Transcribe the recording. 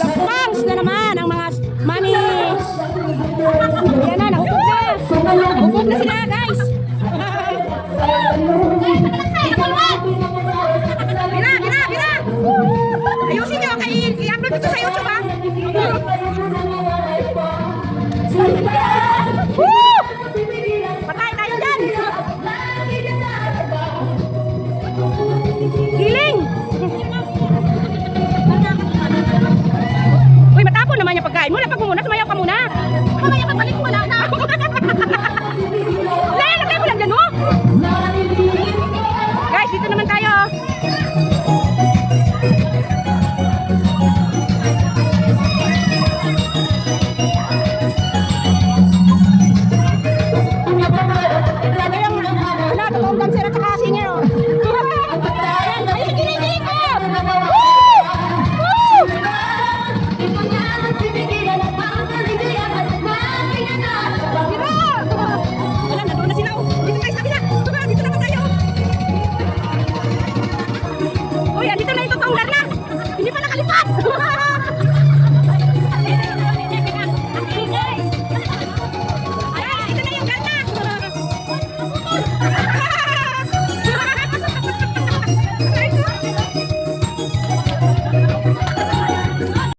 Lapangs na naman ang mga mani. Yan na, nahukog na. Nahukog na sila, guys. Bira, bira, bira. Ayusin nyo, kay i-upload ito sa YouTube, niya pagkain. Muna pag muna, sumayaw ka muna. Mamaya Yes.